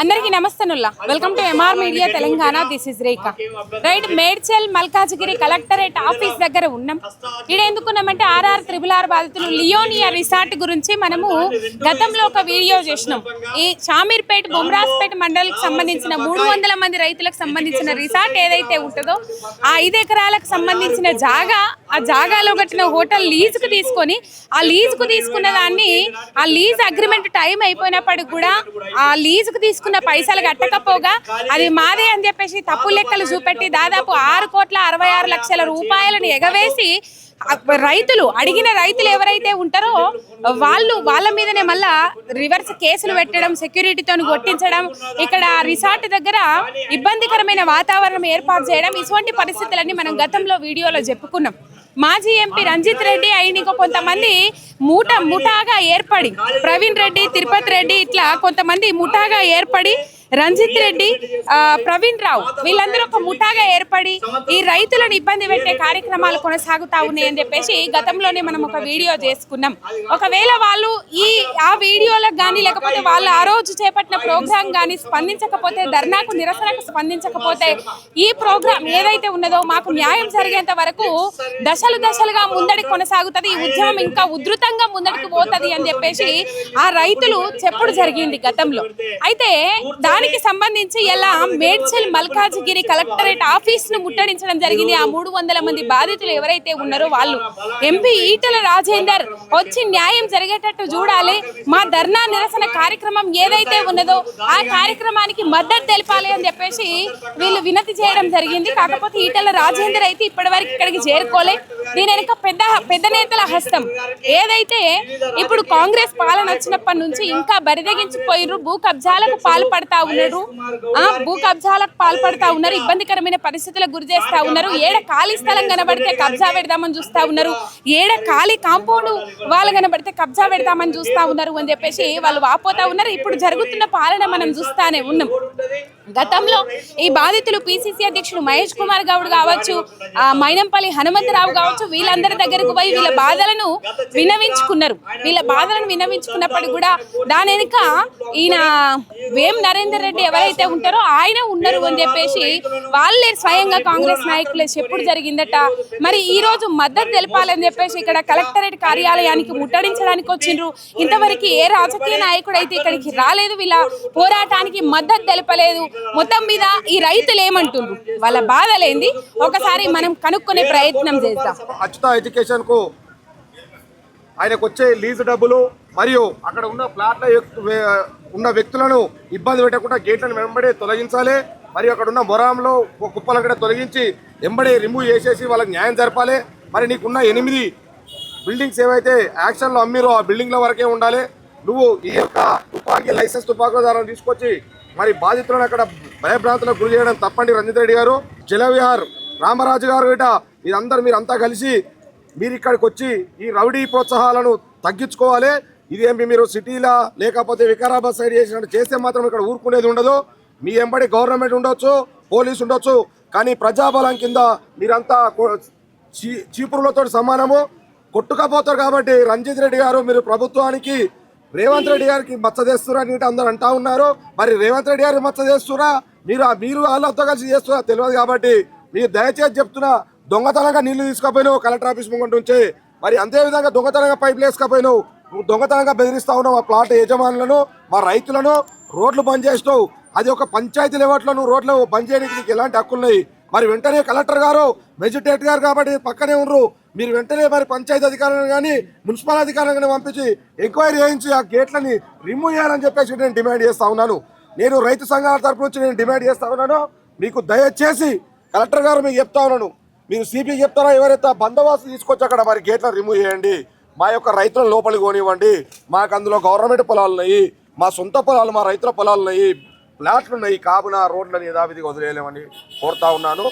అందరికీ నమస్తనుల్లా welcome to MR media Telangana this is Rekha right Medchal Malkajgiri collectorate office దగ్గర ఉన్నాం. ఇక్కడ ఎందుకున్నామంటే ఆర్ఆర్ త్రిబుల్ ఆర్ బాధితులు లియోనియా రిసార్ట్ గురించి మనము గతంలో ఒక వీడియో చేసినాం. ఈ షామీర్పేట్ బొమ్రాజ్పేట్ మండలికి సంబంధించిన మూడు వందల మంది రైతులకు సంబంధించిన రిసార్ట్ ఏదైతే ఉంటుందో ఆ ఐదు ఎకరాలకు సంబంధించిన జాగా ఆ జాగాలో కట్టిన హోటల్ లీజుకు తీసుకొని ఆ లీజుకు తీసుకున్న దాన్ని ఆ లీజ్ అగ్రిమెంట్ టైం అయిపోయినప్పటికి కూడా ఆ లీజుకు తీసుకున్న పైసలు కట్టకపోగా అది మాదే అని చెప్పేసి తప్పు లెక్కలు చూపెట్టి దాదాపు ఆరు కోట్ల అరవై ఆరు లక్షల రూపాయలను ఎగవేసి రైతులు అడిగిన రైతులు ఎవరైతే ఉంటారో వాళ్ళు వాళ్ళ మీదనే మళ్ళా రివర్స్ కేసులు పెట్టడం సెక్యూరిటీతో కొట్టించడం ఇక్కడ రిసార్ట్ దగ్గర ఇబ్బందికరమైన వాతావరణం ఏర్పాటు చేయడం ఇటువంటి పరిస్థితులన్నీ మనం గతంలో వీడియోలో చెప్పుకున్నాం. మాజీ ఎంపీ రంజిత్ రెడ్డి అయిన ఇంకో కొంతమంది మూట ముఠాగా ఏర్పడి ప్రవీణ్ రెడ్డి తిరుపతి రెడ్డి ఇట్లా కొంతమంది ముఠాగా ఏర్పడి రంజిత్ రెడ్డి ప్రవీణ్ రావు వీళ్ళందరూ ఒక ముఠాగా ఏర్పడి ఈ రైతులను ఇబ్బంది పెట్టే కార్యక్రమాలు కొనసాగుతా ఉన్నాయని చెప్పేసి గతంలోనే మనం ఒక వీడియో చేసుకున్నాం. ఒకవేళ వాళ్ళు ఈ ఆ వీడియోలకు కానీ లేకపోతే వాళ్ళు ఆ రోజు చేపట్టిన ప్రోగ్రామ్ కానీ స్పందించకపోతే ధర్నాకు నిరసనకు స్పందించకపోతే ఈ ప్రోగ్రాం ఏదైతే ఉన్నదో మాకు న్యాయం జరిగేంత వరకు దశలు దశలుగా ముందడి కొనసాగుతుంది ఈ ఉద్యమం ఇంకా ఉధృతంగా ముందడికి పోతుంది అని చెప్పేసి ఆ రైతులు చెప్పుడు జరిగింది గతంలో. అయితే దానికి సంబంధించి ఎలా మేడ్చల్ మల్కాజ్గిరి కలెక్టరేట్ ఆఫీస్ను ముట్టడించడం జరిగింది. ఆ మూడు వందల మంది బాధితులు ఎవరైతే ఉన్నారో వాళ్ళు. ఎంపీ ఈటల రాజేందర్ వచ్చి న్యాయం జరిగేటట్టు చూడాలి. మా ధర్నా నిరసన కార్యక్రమం ఏదైతే ఉన్నదో ఆ కార్యక్రమానికి మద్దతు తెలపాలి అని చెప్పేసి వీళ్ళు వినతి చేయడం జరిగింది. కాకపోతే ఈటల రాజేందర్ అయితే ఇప్పటివరకు ఇక్కడికి చేరుకోలే. దీని వెనుక పెద్ద పెద్ద నేతల హస్తం. ఏదైతే ఇప్పుడు కాంగ్రెస్ పాలన వచ్చినప్పటి నుంచి ఇంకా బరిదగించిపోయిర్రు భూ కబ్జాలకు పాల్పడతా ఉన్నారు ఆ భూ కబ్జాలకు పాల్పడతా ఉన్నారు ఇబ్బందికరమైన పరిస్థితులకు గురి చేస్తా ఉన్నారు ఏడ ఖాళీ స్థలం కనబడితే కబ్జా పెడదామని చూస్తా ఉన్నారు ఏడ ఖాళీ కాంపౌండ్ వాళ్ళు కనబడితే కబ్జా పెడదామని చూస్తా ఉన్నారు అని చెప్పేసి వాళ్ళు వాపోతా ఉన్నారు. ఇప్పుడు జరుగుతున్న పాలన మనం చూస్తానే ఉన్నాం. గతంలో ఈ బాధితులు పిసిసి అధ్యక్షుడు మహేష్ కుమార్ గౌడ్ కావచ్చు ఆ మైనంపల్లి హనుమంతరావు కావచ్చు వీళ్ళందరి దగ్గరకు పోయి వీళ్ళ బాధలను వినవించుకున్నారు వీళ్ళ బాధలను వినవించుకున్నప్పటికీ కూడా దాని వెనుక ఈయన వేం నరేందర్ రెడ్డి ఎవరైతే ఉంటారో ఆయన ఉన్నారు అని చెప్పేసి వాళ్ళే స్వయంగా కాంగ్రెస్ నాయకులే చెప్పుడు జరిగిందట. మరి ఈ రోజు మద్దతు తెలపాలని చెప్పేసి ఇక్కడ కలెక్టరేట్ కార్యాలయానికి ముట్టడించడానికి వచ్చిండ్రు. ఇంతవరకు ఏ రాజకీయ నాయకుడు అయితే ఇక్కడికి రాలేదు వీళ్ళ పోరాటానికి మద్దతు తెలపలేదు. మొత్తం మీద ఈ రైతులు ఏమంటున్నారు వాళ్ళ బాధలేంది? ఒకసారి మనం కనుక్కునే ప్రయత్నం చేద్దాం. అచ్యుత ఎడ్యుకేషన్కు ఆయనకు వచ్చే లీజు డబ్బులు మరియు అక్కడ ఉన్న ప్లాట్ల ఉన్న వ్యక్తులను ఇబ్బంది పెట్టకుండా గేట్లను వెంబడి తొలగించాలి. మరియు అక్కడ ఉన్న మొరాంలో ఒక కుప్పలను కూడా తొలగించి వెంబడి రిమూవ్ చేసేసి వాళ్ళకి న్యాయం జరపాలి. మరి నీకున్న ఎనిమిది బిల్డింగ్స్ ఏవైతే యాక్షన్లో అమ్మిరో ఆ బిల్డింగ్ల వరకే ఉండాలి. నువ్వు ఈ యొక్క తుపాకీ లైసెన్స్ తుపాకీదారులను తీసుకొచ్చి మరి బాధితులను అక్కడ భయభ్రాంతులకు గురి చేయడం తప్పండి రంజిత్ రెడ్డి గారు. జలవిహార్ రామరాజు గారు ఇట మీరందరూ మీరంతా కలిసి మీరు ఇక్కడికి వచ్చి ఈ రౌడీ ప్రోత్సాహాలను తగ్గించుకోవాలి. ఇదేమి మీరు సిటీలా లేకపోతే వికారాబాద్ సైడ్ చేసినట్టు చేస్తే మాత్రం ఇక్కడ ఊరుకునేది ఉండదు. మీ ఎంబడి గవర్నమెంట్ ఉండొచ్చు పోలీస్ ఉండొచ్చు కానీ ప్రజాబలం కింద మీరంతా చీ- చీపురులతో సమానము. కొట్టుకపోతారు కాబట్టి రంజిత్ రెడ్డి గారు మీరు ప్రభుత్వానికి రేవంత్ రెడ్డి గారికి మచ్చ చేస్తురా అని అందరూ అంటా ఉన్నారు. మరి రేవంత్ రెడ్డి గారికి మచ్చ చేస్తురా మీరు మీరు వాళ్ళతో కలిసి చేస్తున్నా తెలియదు కాబట్టి మీరు దయచేసి చెప్తున్నా దొంగతనంగా నీళ్ళు తీసుకుపోయినావు కలెక్టర్ ఆఫీస్ ముంగంట ఉంచి మరి అంతేవిధంగా దొంగతనంగా పైపులు వేసుకపోయినావు. నువ్వు దొంగతనంగా బెదిరిస్తా ఉన్నావు మా ప్లాట్ యజమానులను మా రైతులను. రోడ్లు బంద్ చేసినావు. అది ఒక పంచాయతీ లెవెట్లో నువ్వు రోడ్లు బంద్ చేయడానికి నీకు ఎలాంటి హక్కులున్నాయి మరి వెంటనే కలెక్టర్ గారు మెజిస్ట్రేట్ గారు కాబట్టి పక్కనే ఉన్నారు మీరు వెంటనే మరి పంచాయతీ అధికారులను కానీ మున్సిపల్ అధికారులను కానీ పంపించి ఎంక్వైరీ చేయించి ఆ గేట్లని రిమూవ్ చేయాలని చెప్పేసి నేను డిమాండ్ చేస్తా ఉన్నాను. నేను రైతు సంఘాల తరపు నుంచి నేను డిమాండ్ చేస్తా ఉన్నాను. మీకు దయచేసి కలెక్టర్ గారు మీకు చెప్తా ఉన్నాను. మీరు సిపి చెప్తారా? ఎవరైతే బందోబస్తు తీసుకొచ్చి అక్కడ మరి గేట్లను రిమూవ్ చేయండి. మా యొక్క రైతులను లోపలికి కొనివ్వండి మాకు అందులో గవర్నమెంట్ పొలాలు ఉన్నాయి. మా సొంత పొలాలు మా రైతుల పొలాలు ఉన్నాయి. ప్లాట్లు ఉన్నాయి. కావున రోడ్లను యథావిధిగా వదిలేయలేమని కోరుతా ఉన్నాను.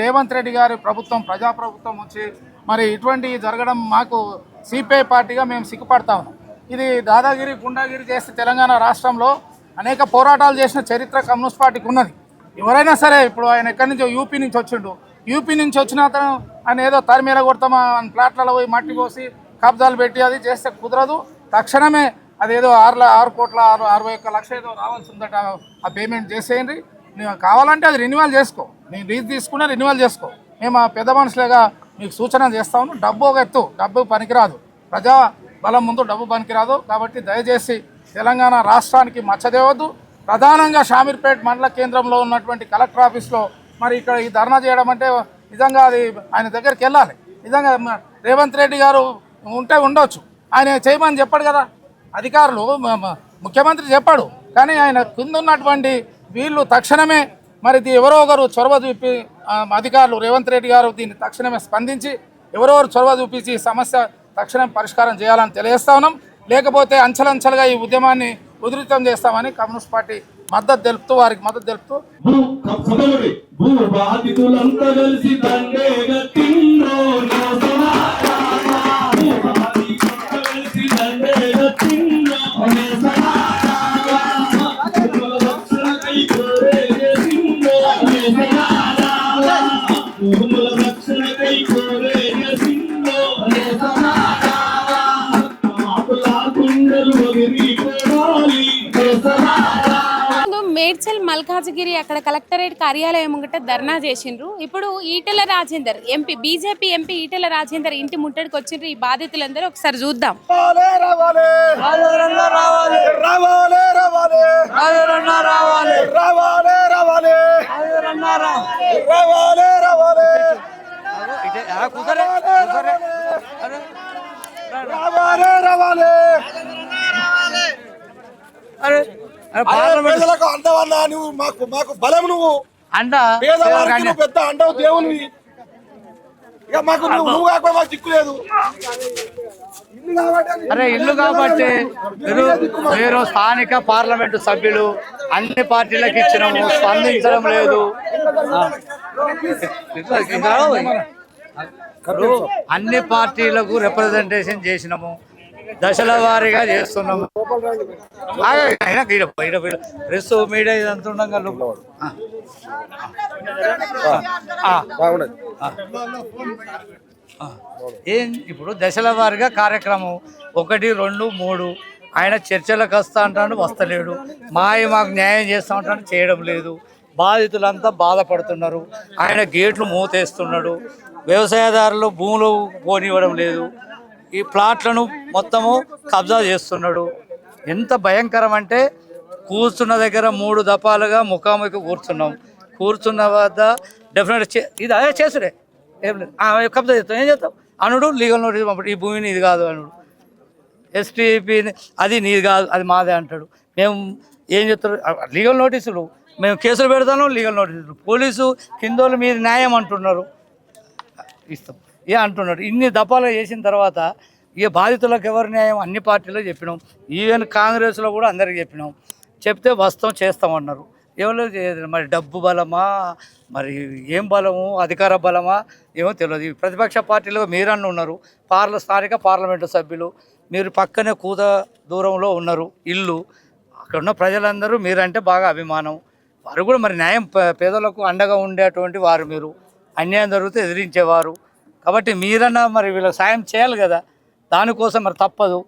రేవంత్ రెడ్డి గారి ప్రభుత్వం ప్రజాప్రభుత్వం వచ్చి మరి ఇటువంటి జరగడం మాకు సిపిఐ పార్టీగా మేము సిగ్గుపడతా ఉన్నాం. ఇది దాదాగిరి గుండాగిరి చేస్తే తెలంగాణ రాష్ట్రంలో అనేక పోరాటాలు చేసిన చరిత్ర కమ్యూనిస్ట్ పార్టీకి ఉన్నది. ఎవరైనా సరే ఇప్పుడు ఆయన ఎక్కడి నుంచో యూపీ నుంచి వచ్చిండు. యూపీ నుంచి వచ్చిన అతను ఆయన ఏదో తరిమేర కొడతామా అని ప్లాట్లలో పోయి మట్టి పోసి కబ్జాలు పెట్టి అది చేస్తే కుదరదు. తక్షణమే అదేదో ఆరు ఆరు కోట్ల ఆరు అరవై ఒక్క లక్ష ఏదో రావాల్సి ఉందట ఆ పేమెంట్ చేసేయండి. కావాలంటే అది రెన్యువల్ చేసుకో. నేను లీజ్ తీసుకున్నా రెన్యువల్ చేసుకో. మేము ఆ పెద్ద మనుషులుగా మీకు సూచన చేస్తాము డబ్బు ఒక ఎత్తు డబ్బు పనికిరాదు. ప్రజా బలం ముందు డబ్బు పనికిరాదు. కాబట్టి దయచేసి తెలంగాణ రాష్ట్రానికి మచ్చదేవద్దు. ప్రధానంగా షామీర్పేట్ మండల కేంద్రంలో ఉన్నటువంటి కలెక్టర్ ఆఫీస్లో మరి ఇక్కడ ఈ ధర్నా చేయడం అంటే నిజంగా అది ఆయన దగ్గరికి వెళ్ళాలి. నిజంగా రేవంత్ రెడ్డి గారు ఉంటే ఉండొచ్చు. ఆయన చేయమని చెప్పాడు కదా. అధికారులు ముఖ్యమంత్రి చెప్పాడు. కానీ ఆయన కింద ఉన్నటువంటి వీళ్ళు తక్షణమే మరి ఇది ఎవరో ఒకరు చొరవ చూపి అధికారులు రేవంత్ రెడ్డి గారు దీన్ని తక్షణమే స్పందించి ఎవరెవరు చొరవ చూపించి సమస్య తక్షణం పరిష్కారం చేయాలని తెలియజేస్తా ఉన్నాం. లేకపోతే అంచెలంచెలుగా ఈ ఉద్యమాన్ని ఉధృతం చేస్తామని కమ్యూనిస్ట్ పార్టీ మద్దతు తెలుపుతూ వారికి మద్దతు తెలుపుతూ. భూ బాధితులంతా కలిసి మేడ్చల్ మల్కాజ్గిరి అక్కడ కలెక్టరేట్ కార్యాలయం ముంగట ధర్నా చేసిండ్రు. ఇప్పుడు Etela Rajender MP BJP MP Etela Rajender ఇంటి ముట్టడికి వచ్చిండ్రు ఈ బాధితులందరూ. ఒకసారి చూద్దాం. అరే పేదలకు అండవన్నా నువ్వు మాకు మాకు బలం నువ్వు. అంట. పేదవారికి నువ్వు పెద్ద అండవు ఇక మాకు నువ్వు నువ్వు కాకపోతే మాకు దిక్కు లేదు. అరే ఇల్లు కాబట్టి మీరు మీరు స్థానిక పార్లమెంటు సభ్యులు అన్ని పార్టీలకు ఇచ్చినాము స్పందించడం లేదు. అన్ని పార్టీలకు రిప్రజెంటేషన్ చేసినాము. దశల వారీగా చేస్తున్నాము ఆగు, ప్రెస్ మీడియా ఇదంతా ఉండగా ఏం ఇప్పుడు దశల వారీగా కార్యక్రమం. ఒకటి రెండు మూడు. ఆయన చర్చలకు వస్తా అంటాడు వస్తలేడు. మాయ మాకు న్యాయం చేస్తా అంటాడు చేయడం లేదు. బాధితులంతా బాధపడుతున్నారు. ఆయన గేట్లు మూతేస్తున్నాడు. వ్యవసాయదారులు భూములు పోనివ్వడం లేదు. ఈ ప్లాట్లను మొత్తము కబ్జా చేస్తున్నాడు. ఎంత భయంకరం అంటే కూర్చున్న దగ్గర మూడు దఫాలుగా ముఖాముఖి కూర్చున్నాం. కూర్చున్న వద్ద డెఫినెట్ ఇది అదే చేసుడే. కబ్జా చేస్తాం. ఏం చేస్తాం? అనుడు లీగల్ నోటీస్ పంపడు. ఈ భూమిని ఇది కాదు అనుడు. ఎస్టీపీ అది నీది కాదు అది మాదే అంటాడు. మేము ఏం చెప్తారు లీగల్ నోటీసులు మేము కేసులు పెడతాను లీగల్ నోటీసులు పోలీసు కిందోళ్ళు మీరు న్యాయం అంటున్నారు. ఇస్తాం. ఏ అంటున్నాడు? ఇన్ని దఫాలు చేసిన తర్వాత ఇక బాధితులకు ఎవరి న్యాయం? అన్ని పార్టీలో చెప్పినాం. ఈవెన్ కాంగ్రెస్లో కూడా అందరికి చెప్పినాం. చెప్తే వస్తాం చేస్తామన్నారు ఎవరు చేయలేదు. మరి డబ్బు బలమా? మరి ఏం బలము? అధికార బలమా? ఏమో తెలియదు. ప్రతిపక్ష పార్టీలో మీరన్న ఉన్నారు. పార్ల స్థానిక పార్లమెంటు సభ్యులు. మీరు పక్కనే కూత దూరంలో ఉన్నారు. ఇల్లు. అక్కడ ఉన్న ప్రజలందరూ మీరంటే బాగా అభిమానం. వారు కూడా మరి న్యాయం పేదలకు అండగా ఉండేటువంటి వారు మీరు. అన్యాయం జరిగితే ఎదిరించేవారు. కాబట్టి మీరన్నా మరి వీళ్ళకి సాయం చేయాలి కదా. దానికోసం మరి తప్పదు.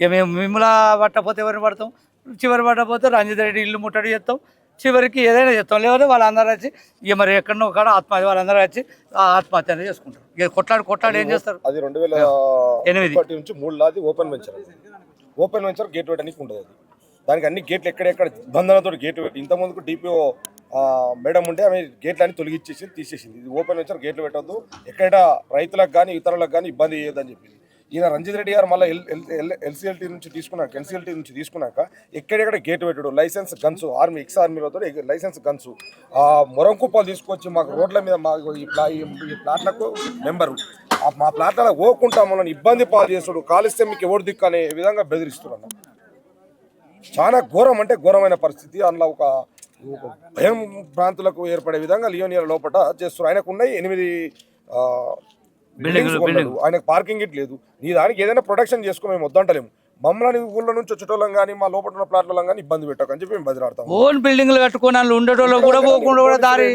ఇక మేము మిమ్మల్ని పట్టకపోతే ఎవరిని పడతాం? చివరి పట్టకపోతే రంజిత్ రెడ్డి ఇల్లు ముట్టడి చేస్తాం. చివరికి ఏదైనా చేస్తాం. లేకపోతే వాళ్ళందరూ వచ్చి ఇక మరి ఎక్కడనో ఒక ఆత్మహత్య వాళ్ళందరూ వచ్చి ఆ ఆత్మహత్య అనేది చేసుకుంటారు. ఇక కొట్లాడి కొట్లాడి ఏం చేస్తారు? అది రెండు వేల ఎనిమిది. నుంచి మూడు లాది open venture. Open venture gate పెట్టడానికి ఉంటుంది అది. దానికి అన్ని గేట్లు ఎక్కడెక్కడ బంధనతో గేట్ పెట్టి ఇంత డిపిఓ మేడం ఉంటే ఆమె గేట్లు అన్ని తొలగించేసి తీసేసింది. ఇది ఓపెన్ వచ్చారు గేట్లు పెట్టద్దు. ఎక్కడ రైతులకు కానీ ఇతరులకు కానీ ఇబ్బంది చేయొద్దని చెప్పింది. ఈయన రంజిత్ రెడ్డి గారు మళ్ళీ ఎల్సీఎల్టీ నుంచి తీసుకున్నాక ఎన్సీఎల్టీ నుంచి తీసుకున్నాక ఎక్కడెక్కడ గేట్ పెట్టాడు లైసెన్స్ గన్స్ ఆర్మీ ఎక్స్ ఆర్మీలతో లైసెన్స్ గన్స్. ఆ మొరం కుప్పలు తీసుకొచ్చి మాకు రోడ్ల మీద మా ఈ ప్లాట్లకు మెంబరు. ఆ మా ప్లాట్లలో ఓకుంటా మనల్ని ఇబ్బంది పాలు చేస్తాడు కాలిస్తే మీకు ఎవరు దిక్కు అనే విధంగా బెదిరిస్తున్నాను చాలా ఘోరం అంటే ఘోరమైన పరిస్థితి. అందులో ఒక భయం ప్రాంతులకు ఏర్పడే విధంగా లియోనియర్ లోపల చేస్తారు ఆయనకు ఉన్నాయి ఎనిమిది. ఆయనకు పార్కింగ్ ఇట్ లేదు. నీ దానికి ఏదైనా ప్రొటెక్షన్ చేసుకో మేము వద్దంటలేము. మమ్మల్ని ఊళ్ళ నుంచి వచ్చేటోళ్ళం కానీ మా లోపల ఉన్న ప్లాట్ల కానీ ఇబ్బంది పెట్టకని చెప్పి మేము బదిలాడతాం ఓన్ బిల్డింగ్లు కట్టుకుని ఉండేటోళ్ళు కూడా పోకుండా కూడా దారి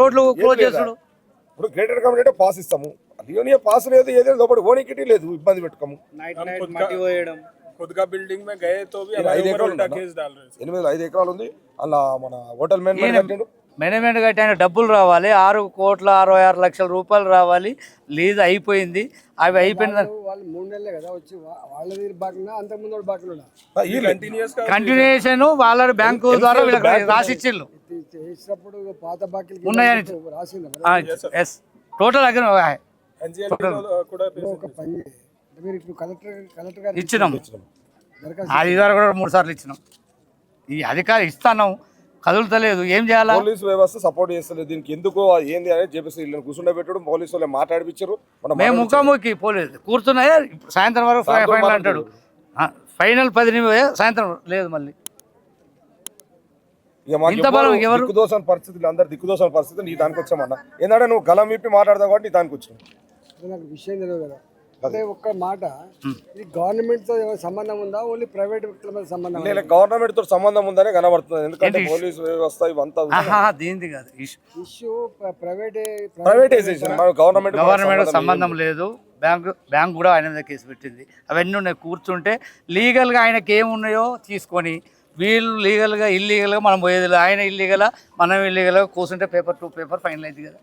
రోడ్లు క్లోజ్ చేసుడు. ఇప్పుడు గ్రేటర్ కమ్యూనిటీ పాస్ ఇస్తాము. లియోనియర్ పాస్ లేదు ఏదైనా లోపల ఓనికిటీ లేదు ఇబ్బంది పెట్టుకోము. खुद का बिल्डिंग में गए तो भी ఇది हमारे ఐదు ऊपर ఎకరాలు उल्टा ఉందన్న? केस डाल रहे हैं ఎనిమిది ఐదు ఎకరాలు ఉంది అలా మన హోటల్ మేనేజ్మెంట్ కట్టిండు మేనేజ్మెంట్ కట్టి ఆయన డబ్బులు రావాలి ఆరు కోట్ల అరవై ఆరు లక్షల రూపాయలు రావాలి లీజ్ అయిపోయింది అవి అయిపోయిన వాళ్ళు మూడు నెలలే కదా వచ్చి వా- వాళ్ళది బాగా అంతకుముందు వాళ్ళు బాగా ఆ, ఈ లేదు. कंटिन्यूस का కంటిన్యూషన్ వాళ్ళ బ్యాంకు ద్వారా వీళ్ళకి రాసిచ్చిళ్ళు చేసినప్పుడు పాత బాకీలు ఉన్నాయని రాసిందా ఎస్ టోటల్ అగ్రి एनजीएल కూడా ఒక పని చేయండి. మీరు ఇప్పుడు కలెక్టర్ కలెక్టర్ గారు ఇచ్చినాం. అది ద్వారా కూడా మూడు సార్లు ఇచ్చినాం. ఈ అధికారి ఇస్తాను కదులుతలేదు ఏం చేయాలా? పోలీసు వ్యవస్థ సపోర్ట్ చేస్తలేదు. దీనికి ఎందుకు ఏంది అనేది చెప్పేసి వీళ్ళని కూర్చుండబెట్టడం పోలీసు వాళ్ళు మాట్లాడిపించారు మనం మేము. ముఖాముఖి పోలేదు. కూర్చున్నాయా? ఇప్పుడు సాయంత్రం వరకు ఫైనల్ అంటాడు. ఫైనల్ పది నిమిషం సాయంత్రం లేదు మళ్ళీ. ఇంత బలం ఎవరు? దిక్కుదోసని పరిస్థితులు? అందరు పరిస్థితి నీ దానికి వచ్చామన్న ఏంటంటే నువ్వు గలం విప్పి మాట్లాడతావు కాబట్టి నీ దానికి వచ్చావు నాకు విషయం తెలియదు కదా. అంటే ఒక్క మాట. ఇది గవర్నమెంట్తో ఏమైనా సంబంధం ఉందా? ఓన్లీ ప్రైవేట్ వ్యక్తుల మీద సంబంధం నేను గవర్నమెంట్తో సంబంధం ఉందనే కనబడుతుంది. ఎందుకంటే? పోలీసు వ్యవస్థ ఇవంతా ఆహా దీనిది కాదు. Issue issue private privatisation. Government government సంబంధం లేదు. బ్యాంక్ బ్యాంక్ కూడా ఆయన మీద కేసు పెట్టింది. అవన్నీ ఉన్నాయి. కూర్చుంటే లీగల్గా ఆయనకి ఏమున్నాయో తీసుకొని వీళ్ళు లీగల్గా ఇల్లీగల్గా మనం పోయేది లేదు. ఆయన ఇల్లీగలా మనం ఇల్లీగల్గా కూర్చుంటే పేపర్ టు పేపర్ ఫైనల్ అయింది కదా.